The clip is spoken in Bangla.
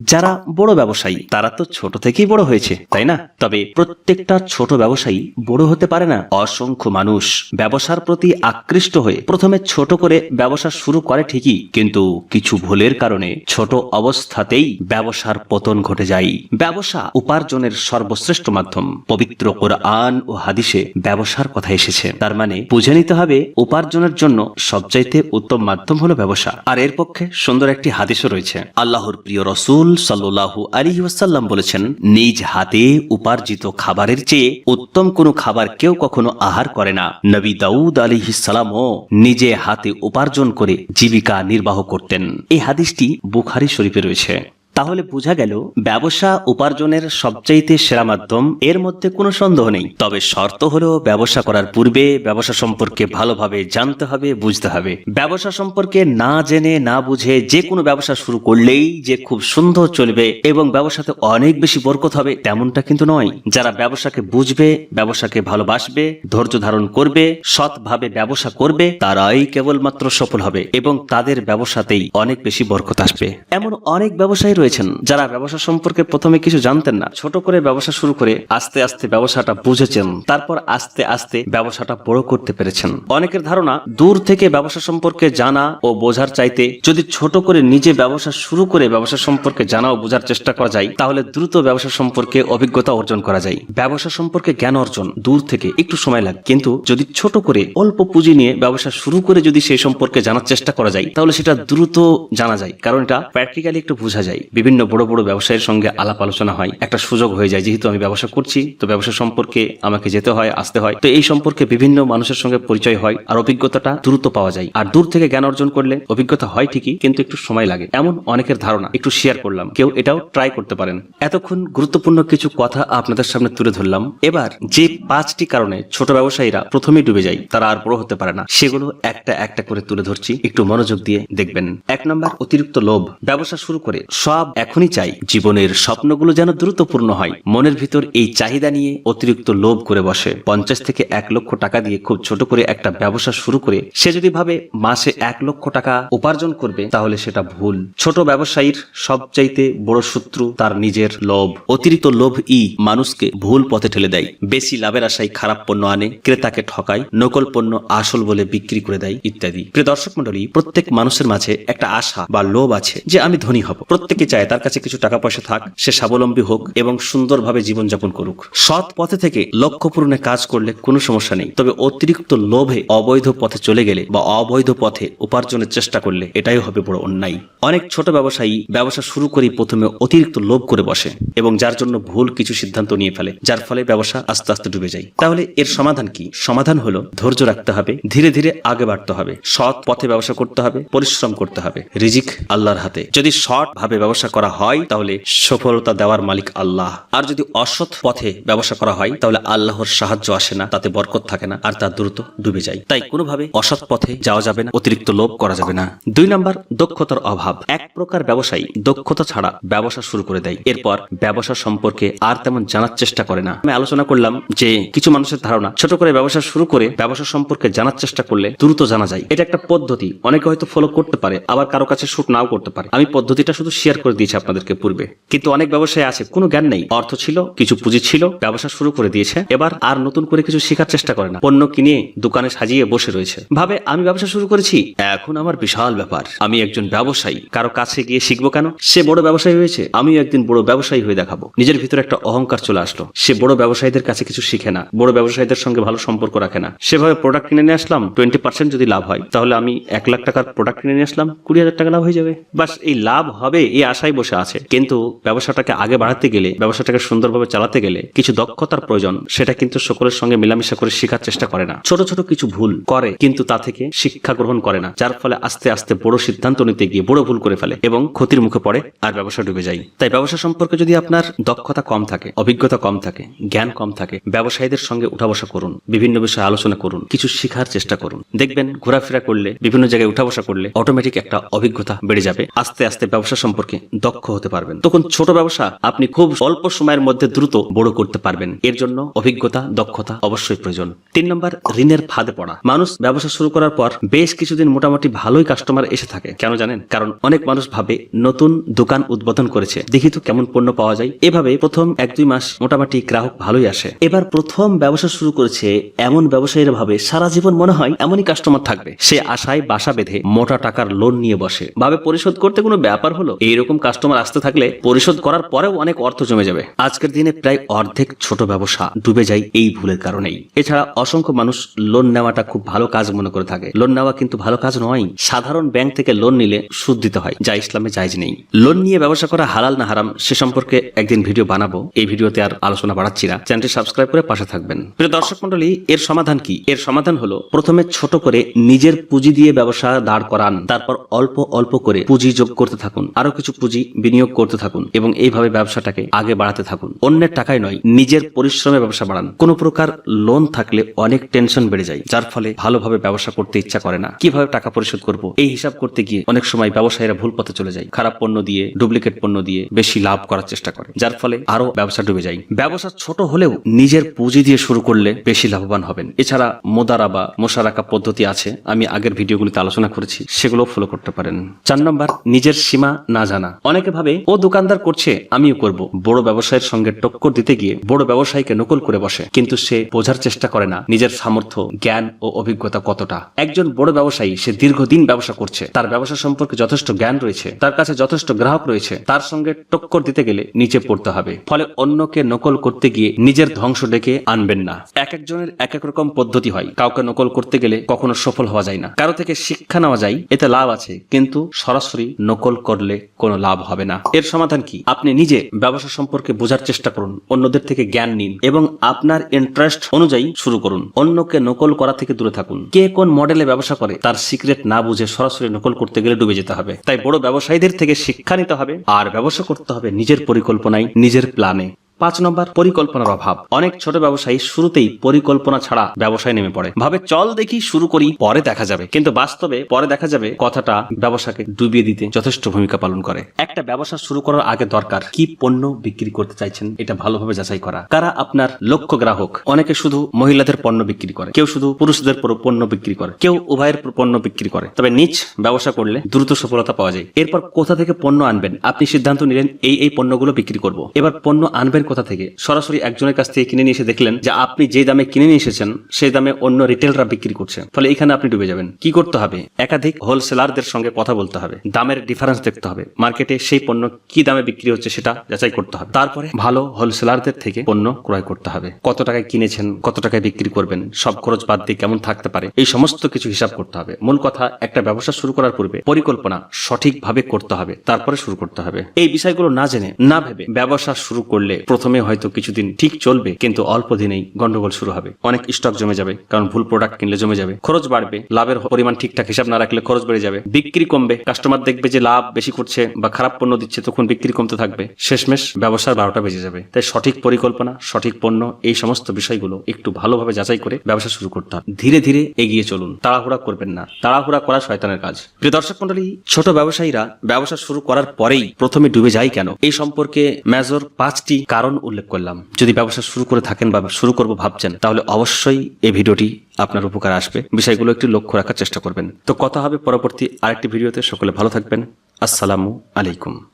যারা বড় ব্যবসায়ী, তারা তো ছোট থেকেই বড় হয়েছে, তাই না? তবে প্রত্যেকটা ছোট ব্যবসায়ী বড় হতে পারে না। অসংখ্য মানুষ ব্যবসার প্রতি আকৃষ্ট হয়ে প্রথমে ছোট করে ব্যবসা শুরু করে ঠিকই, কিন্তু কিছু ভুলের কারণে ছোট অবস্থাতেই ব্যবসার পতন ঘটে যায়। ব্যবসা উপার্জনের সর্বশ্রেষ্ঠ মাধ্যম। পবিত্র কোরআন ও হাদিসে ব্যবসার কথা এসেছে। তার মানে বুঝে নিতে হবে, উপার্জনের জন্য সবচাইতে উত্তম মাধ্যম হলো ব্যবসা। আর এর পক্ষে সুন্দর একটি হাদিসও রয়েছে। আল্লাহর প্রিয় রসুল সাল্লাল্লাহু আলাইহি ওয়াসাল্লাম বলেছেন, নিজ হাতে উপার্জিত খাবারের চেয়ে উত্তম কোনো খাবার কেউ কখনো আহার করে না। নবী দাউদ আলী সালামও নিজে হাতে উপার্জন করে জীবিকা নির্বাহ করতেন। এই হাদিসটি বুখারি শরীফে রয়েছে। তাহলে বোঝা গেল, ব্যবসা উপার্জনের সবচাইতে সেরা মাধ্যম, এর মধ্যে কোনো সন্দেহ নেই। তবে শর্ত হলো ব্যবসা করার পূর্বে ব্যবসা সম্পর্কে ভালোভাবে জানতে হবে, বুঝতে হবে। ব্যবসা সম্পর্কে না জেনে, না বুঝে যে কোনো ব্যবসা শুরু করলেই যে খুব সুন্দর চলবে এবং ব্যবসাতে অনেক বেশি বরকত হবে তেমনটা কিন্তু নয়। যারা ব্যবসাকে বুঝবে, ব্যবসাকে ভালোবাসবে, ধৈর্য ধারণ করবে, সৎভাবে ব্যবসা করবে, তারাই কেবলমাত্র সফল হবে এবং তাদের ব্যবসাতেই অনেক বেশি বরকত আসবে। এমন অনেক ব্যবসায়ী রয়েছেন, যারা ব্যবসা সম্পর্কে প্রথমে কিছু জানতেন না। ছোট করে ব্যবসা শুরু করে আস্তে আস্তে ব্যবসাটা বুঝেছেন, তারপর আস্তে আস্তে ব্যবসাটা বড় করতে পেরেছেন। অনেকের ধারণা, দূর থেকে ব্যবসা সম্পর্কে জানা ও বোঝার চাইতে যদি ছোট করে নিজে ব্যবসা শুরু করে ব্যবসা সম্পর্কে জানা ও বোঝার চেষ্টা করা যায়, তাহলে দ্রুত ব্যবসা সম্পর্কে অভিজ্ঞতা অর্জন করা যায়। ব্যবসা সম্পর্কে জ্ঞান অর্জন, দূর থেকে একটু সময় লাগে। কিন্তু যদি ছোট করে অল্প পুঁজি নিয়ে ব্যবসা শুরু করে যদি সেই সম্পর্কে জানার চেষ্টা করা যায়, তাহলে সেটা দ্রুত জানা যায়, কারণ এটা প্র্যাকটিক্যালি একটু বোঝা যায়। বিভিন্ন বড় বড় ব্যবসায়ীর সঙ্গে আলাপ আলোচনা হয়। একটা সুযোগ হয়ে যায়, যেহেতু আমি ব্যবসা করছি, তো ব্যবসা সম্পর্কে আমাকে যেতে হয়, আসতে হয়। তো এই সম্পর্কে বিভিন্ন মানুষের সঙ্গে পরিচয় হয় আর অভিজ্ঞতাটা দ্রুত পাওয়া যায়। আর দূর থেকে জ্ঞান অর্জন করলে অভিজ্ঞতা হয় ঠিকই, কিন্তু একটু সময় লাগে। এমন অনেকের ধারণা, একটু শেয়ার করলাম। কেউ এটাও ট্রাই করতে পারেন। এতক্ষণ গুরুত্বপূর্ণ কিছু কথা আপনাদের সামনে তুলে ধরলাম। এবার যে পাঁচটি কারণে ছোট ব্যবসায়ীরা প্রথমেই ডুবে যায়, তারা আর বড় হতে পারে না, সেগুলো একটা একটা করে তুলে ধরছি। একটু মনোযোগ দিয়ে দেখবেন। এক নম্বর, অতিরিক্ত লোভ। ব্যবসা শুরু করে সব এখনই চাই। জীবনের স্বপ্নগুলো যেন দ্রুত পূর্ণ হয়। মনের ভিতর এই চাহিদা নিয়ে অতিরিক্ত লোভ করে বসে। পঞ্চাশ থেকে এক লক্ষ টাকা দিয়ে খুব ছোট করে একটা ব্যবসা শুরু করে। সে যদি ভাবে মাসে এক লক্ষ টাকা উপার্জন করবে, তাহলে সেটা ভুল। ছোট ব্যবসায়ীর সবচাইতে বড় শত্রু তার নিজের লোভ। অতিরিক্ত লোভ ই মানুষকে ভুল পথে ঠেলে দেয়। বেশি লাভের আশায় খারাপ পণ্য আনে, ক্রেতাকে ঠকায়, নকল পণ্য আসল বলে বিক্রি করে দেয় ইত্যাদি। প্রিয় দর্শক মন্ডলী প্রত্যেক মানুষের মাঝে একটা আশা বা লোভ আছে যে আমি ধনী হব। প্রত্যেকে চায় তার কাছে কিছু টাকা পয়সা থাক, সে স্বাবলম্বী হোক এবং সুন্দরভাবে জীবনযাপন করুক। সৎ পথে থেকে লক্ষ্য পূরণে কাজ করলে কোনো সমস্যা নেই। তবে অতিরিক্ত লোভে অবৈধ পথে চলে গেলে বা অবৈধ পথে উপার্জনের চেষ্টা করলে এটাই হবে বড় অন্যায়। অনেক ছোট ব্যবসায়ী ব্যবসা শুরু করেই প্রথমে অতিরিক্ত লোভ করে বসে এবং যার জন্য ভুল কিছু সিদ্ধান্ত নিয়ে ফেলে, যার ফলে ব্যবসা আস্তে আস্তে ডুবে যায়। তাহলে এর সমাধান কি? সমাধান হলো ধৈর্য রাখতে হবে, ধীরে ধীরে আগে বাড়তে হবে। সৎ পথে ব্যবসা করতে হবে, পরিশ্রম করতে হবে। রিজিক আল্লাহর হাতে। যদি সৎ ভাবে ব্যবসা করা হয়, তাহলে সফলতা দেওয়ার মালিক আল্লাহ। আর যদি অসৎ পথে ব্যবসা করা হয়, তাহলে আল্লাহর সাহায্য আসে না, তাতে বরকত থাকে না, আর তা দ্রুত ডুবে যায়। তাই কোনোভাবে অসৎ পথে যাওয়া যাবে না, অতিরিক্ত লোভ করা যাবে না। দুই নাম্বার, দক্ষতার অভাব। এক প্রকার ব্যবসায়ী দক্ষতা ছাড়া ব্যবসা শুরু করে দেয়। এরপর ব্যবসা সম্পর্কে আর তেমন জানার চেষ্টা করে না। আমি আলোচনা করলাম যে, কিছু মানুষের ধারণা, ছোট করে ব্যবসা শুরু করে ব্যবসা সম্পর্কে জানার চেষ্টা করলে দ্রুত জানা যায়। এটা একটা পদ্ধতি, অনেকে হয়তো ফলো করতে পারে, আবার কারও কাছে শুট নাও করতে পারে। আমি পদ্ধতিটা শুধু শেয়ার করে। দিয়েছি আপনাদেরকে পূর্বে। কিন্তু অনেক ব্যবসায়ী আছে, কোনো জ্ঞান নেই। অর্থ ছিল, কিছু পুঁজি ছিল, ব্যবসা শুরু করে দিয়েছে। এবার আর নতুন করে কিছু শেখার চেষ্টা করে না। পণ্য কিনে দোকানে সাজিয়ে বসে রয়েছে। ভাবে, আমি ব্যবসা শুরু করেছি? এখন আমার বিশাল ব্যাপার। আমি একজন ব্যবসায়ী। কারও কাছে গিয়ে শিখব কেন? সে বড় ব্যবসায়ী হয়েছে। আমিও একদিন বড় ব্যবসায়ী হয়ে দেখাবো। নিজের ভিতরে একটা অহংকার চলে আসলো। সে বড় ব্যবসায়ীদের কাছে কিছু শিখে না। বড় ব্যবসায়ীদের সঙ্গে ভালো সম্পর্ক রাখে না। সেভাবে প্রোডাক্ট কিনে নিয়ে আসলাম টোয়েন্টি পার্সেন্ট যদি লাভ হয়, তাহলে আমি এক লাখ টাকার প্রোডাক্ট কিনে নিয়ে আসলাম, কুড়ি হাজার টাকা লাভ হয়ে যাবে। বাস, এই লাভ হবে, এই আশায় বসে আছে। কিন্তু ব্যবসাটাকে আগে বাড়াতে গেলে, ব্যবসাটাকে সুন্দরভাবে চালাতে গেলে কিছু দক্ষতার প্রয়োজন, সেটা কিন্তু সকলের সঙ্গে মেলামেশা করে শেখার চেষ্টা করে না। ছোট ছোট কিছু ভুল করে, কিন্তু তা থেকে শিক্ষা গ্রহণ করে না, যার ফলে আস্তে আস্তে বড় সিদ্ধান্ত নিতে গিয়ে বড় ভুল করে ফেলে এবং ক্ষতির মুখে পড়ে আর ব্যবসা ডুবে যায়। তাই ব্যবসা সম্পর্কে যদি আপনার দক্ষতা কম থাকে, অভিজ্ঞতা কম থাকে, জ্ঞান কম থাকে, ব্যবসায়ীদের সঙ্গে উঠা বসা করুন, বিভিন্ন বিষয়ে আলোচনা করুন, কিছু শেখার চেষ্টা করুন। দেখবেন ঘোরাফেরা করলে, বিভিন্ন জায়গায় উঠা বসা করলে অটোমেটিক একটা অভিজ্ঞতা বেড়ে যাবে। আস্তে আস্তে ব্যবসা সম্পর্কে দক্ষ হতে পারবেন। তখন ছোট ব্যবসা আপনি খুব অল্প সময়ের মধ্যে দ্রুত বড় করতে পারবেন। এর জন্য অভিজ্ঞতা, দক্ষতা অবশ্যই প্রয়োজন। তিন নম্বর, ঋণের ফাঁদে পড়া। মানুষ ব্যবসা শুরু করার পর বেশ কিছুদিন মোটামুটি ভালোই কাস্টমার এসে থাকে। কেন জানেন? কারণ অনেক মানুষ ভাবে নতুন দোকান উদ্বোধন করেছে। দেখি তো কেমন পণ্য পাওয়া যায়। এভাবে প্রথম এক দুই মাস মোটামুটি গ্রাহক ভালোই আসে। এবার প্রথম ব্যবসা শুরু করেছে এমন ব্যবসায়ীরা ভাবে সারা জীবন মনে হয় এমনই কাস্টমার থাকবে। সে আশায় বাসা বেঁধে মোটা টাকার লোন নিয়ে বসে। ভাবে পরিশোধ করতে কোনো ব্যাপার হলো? এইরকম কাস্টমার আসতে থাকলে পরিশোধ করার পরেও অনেক অর্থ জমে যাবে। আজকের দিনে প্রায় অর্ধেক ছোট ব্যবসা ডুবে যায় এই ভুলের কারণেই। এছাড়া অসংখ্য মানুষ লোন নেওয়াটা খুব ভালো কাজ মনে করে থাকে। লোন নেওয়া কিন্তু ভালো কাজ নয়, সাধারণ ব্যাংক থেকে লোন নিলে সুদ দিতে হয়, যা ইসলামে জায়জ নেই। লোন নিয়ে ব্যবসা করা হালাল না হারাম, সে সম্পর্কে একদিন ভিডিও বানাবো। এই ভিডিওতে আর আলোচনা বাড়াচ্ছি না। চ্যানেলটি সাবস্ক্রাইব করে পাশে থাকবেন। প্রিয় দর্শক মন্ডলী এর সমাধান কি? এর সমাধান হলো, প্রথমে ছোট করে নিজের পুঁজি দিয়ে ব্যবসা দাঁড় করান, তারপর অল্প অল্প করে পুঁজি যোগ করতে থাকুন। আরও কিছু পুঁজি বিনিয়োগ করতে থাকুন এবং এইভাবে ব্যবসাটাকে আগে বাড়াতে থাকুন। অন্যের টাকায় নয়, নিজের পরিশ্রমে ব্যবসা বাড়ান। কোনো প্রকার লোন থাকলে অনেক টেনশন বেড়ে যায়, যার ফলে ভালোভাবে ব্যবসা করতে ইচ্ছা করে না। কীভাবে টাকা পরিশোধ করব? এই হিসাব করতে গিয়ে অনেক সময় ব্যবসায়ীরা ভুল পথে চলে যায়। খারাপ পণ্য দিয়ে, ডুপ্লিকেট পণ্য দিয়ে বেশি লাভ করার চেষ্টা করে, যার ফলে আরও ব্যবসা ডুবে যায়। ব্যবসা ছোট হলেও নিজের পুঁজি দিয়ে শুরু করলে বেশি লাভবান হবেন। এছাড়া মোদারা বা মোশারাকা পদ্ধতি আছে, আমি আগের ভিডিওগুলিতে আলোচনা করেছি সেগুলো ফলো করতে পারেন। চার নম্বর, নিজের সীমা না জানা। অনেকে ভাবে, ও দোকানদার করছে, আমিও করব। বড় ব্যবসায়ের সঙ্গে টক্কর দিতে গিয়ে বড় ব্যবসায়ীকে নকল করে বসে। কিন্তু সে বোঝার চেষ্টা করে না, নিজের সামর্থ্য, জ্ঞান ও অভিজ্ঞতা কতটা। একজন বড় ব্যবসায়ী, সে দীর্ঘদিন ব্যবসা করছে। তার ব্যবসা সম্পর্কে যথেষ্ট জ্ঞান রয়েছে, তার কাছে যথেষ্ট গ্রাহক রয়েছে। তার সঙ্গে টক্কর দিতে গেলে নিচে পড়তে হবে। ফলে অন্যকে নকল করতে গিয়ে নিজের ধ্বংস ডেকে আনবেন না। এক একজনের এক এক রকম পদ্ধতি হয়। কাউকে নকল করতে গেলে কখনো সফল হওয়া যায় না। কারও থেকে শিক্ষা নেওয়া যায়, এতে লাভ আছে। কিন্তু সরাসরি নকল করলে কোনো লাভ হবে না। এর সমাধান কি? আপনি নিজে ব্যবসা সম্পর্কে বোঝার চেষ্টা করুন, অন্যদের থেকে জ্ঞান নিন এবং আপনার ইন্টারেস্ট অনুযায়ী শুরু করুন। অন্যকে নকল করা থেকে দূরে থাকুন। কে কোন মডেলে ব্যবসা করে, তার সিক্রেট না বুঝে সরাসরি নকল করতে গেলে ডুবে যেতে হবে। তাই বড় ব্যবসায়ীদের থেকে শিক্ষা নিতে হবে, আর ব্যবসা করতে হবে নিজের পরিকল্পনায়, নিজের প্ল্যানে পাঁচ নম্বর, পরিকল্পনার অভাব। অনেক ছোট ব্যবসায়ী শুরুতেই পরিকল্পনা ছাড়া ব্যবসায় নেমে পড়ে। ভাবে চল দেখি, শুরু করি, পরে দেখা যাবে। কিন্তু বাস্তবে পরে দেখা যাবে কথাটা ব্যবসাকে ডুবিয়ে দিতে যথেষ্ট ভূমিকা পালন করে। একটা ব্যবসা শুরু করার আগে দরকার কি পণ্য বিক্রি করতে চাইছেন, এটা ভালোভাবে যাচাই করা। কারা আপনার লক্ষ্য গ্রাহক? অনেকে শুধু মহিলাদের পণ্য বিক্রি করে। কেউ শুধু পুরুষদের পুরো পণ্য বিক্রি করে। কেউ উভয়ের পণ্য বিক্রি করে। তবে নিজ ব্যবসা করলে দ্রুত সফলতা পাওয়া যায়। এরপর কোথা থেকে পণ্য আনবেন? আপনি সিদ্ধান্ত নিলেন, এই এই পণ্যগুলো বিক্রি করব। এবার পণ্য আনবেন কোথা থেকে? সরাসরি একজনের কাছ থেকে কিনে নিয়ে এসে দেখলেন যে আপনি যে দামে কিনে নিয়ে এসেছেন সেই দামে অন্য রিটেলরা বিক্রি করছে। ফলে এখানে আপনি ডুবে যাবেন। কি করতে হবে? একাধিক হোলসেলারদের সঙ্গে কথা বলতে হবে। দামের ডিফারেন্স দেখতে হবে। মার্কেটে সেই পণ্য কি দামে বিক্রি হচ্ছে সেটা যাচাই করতে হবে। তারপরে ভালো হোলসেলারদের থেকে পণ্য ক্রয় করতে হবে। কত টাকায় কিনেছেন, কত টাকায় বিক্রি করবেন, সব খরচ বাদ দিয়ে কেমন থাকতে পারে, এই সমস্ত কিছু হিসাব করতে হবে। মূল কথা, একটা ব্যবসা শুরু করার পূর্বে পরিকল্পনা সঠিকভাবে করতে হবে। তারপরে শুরু করতে হবে। এই বিষয়গুলো না জেনে, না ভেবে ব্যবসা শুরু করলে প্রথমে হয়তো কিছুদিন ঠিক চলবে, কিন্তু অল্প দিনেই গন্ডগোল শুরু হবে। অনেক স্টক জমে যাবে, কারণ ভুল প্রোডাক্ট কিনলে জমে যাবে। খরচ বাড়বে, লাভের পরিমাণ ঠিকঠাক হিসাব না রাখলে খরচ বেড়ে যাবে। বিক্রি কমবে কাস্টমার দেখবে যে লাভ বেশি করছে বা খারাপ পণ্য দিচ্ছে, তখন বিক্রি কমতে থাকবে। শেষমেশ ব্যবসার বারোটা বেজে যাবে। তাই সঠিক পরিকল্পনা, সঠিক পণ্য, এই সমস্ত বিষয়গুলো একটু ভালোভাবে যাচাই করে ব্যবসা শুরু করতে হবে। ধীরে ধীরে এগিয়ে চলুন, তাড়াহুড়া করবেন না। তাড়াহুড়া করা শয়তানের কাজ। প্রিয় দর্শক মন্ডলী ছোট ব্যবসায়ীরা ব্যবসা শুরু করার পরেই প্রথমে ডুবে যায় কেন? এই সম্পর্কে মেজর পাঁচটি কারণ উল্লেখ করলাম। যদি ব্যবসা শুরু করে থাকেন বা শুরু করব ভাবছেন, তাহলে অবশ্যই এই ভিডিওটি আপনার উপকার আসবে। বিষয়গুলো একটু লক্ষ্য রাখার চেষ্টা করবেন। তো কথা হবে পরবর্তী আরেকটি ভিডিওতে। সকলে ভালো থাকবেন। আসসালামু আলাইকুম।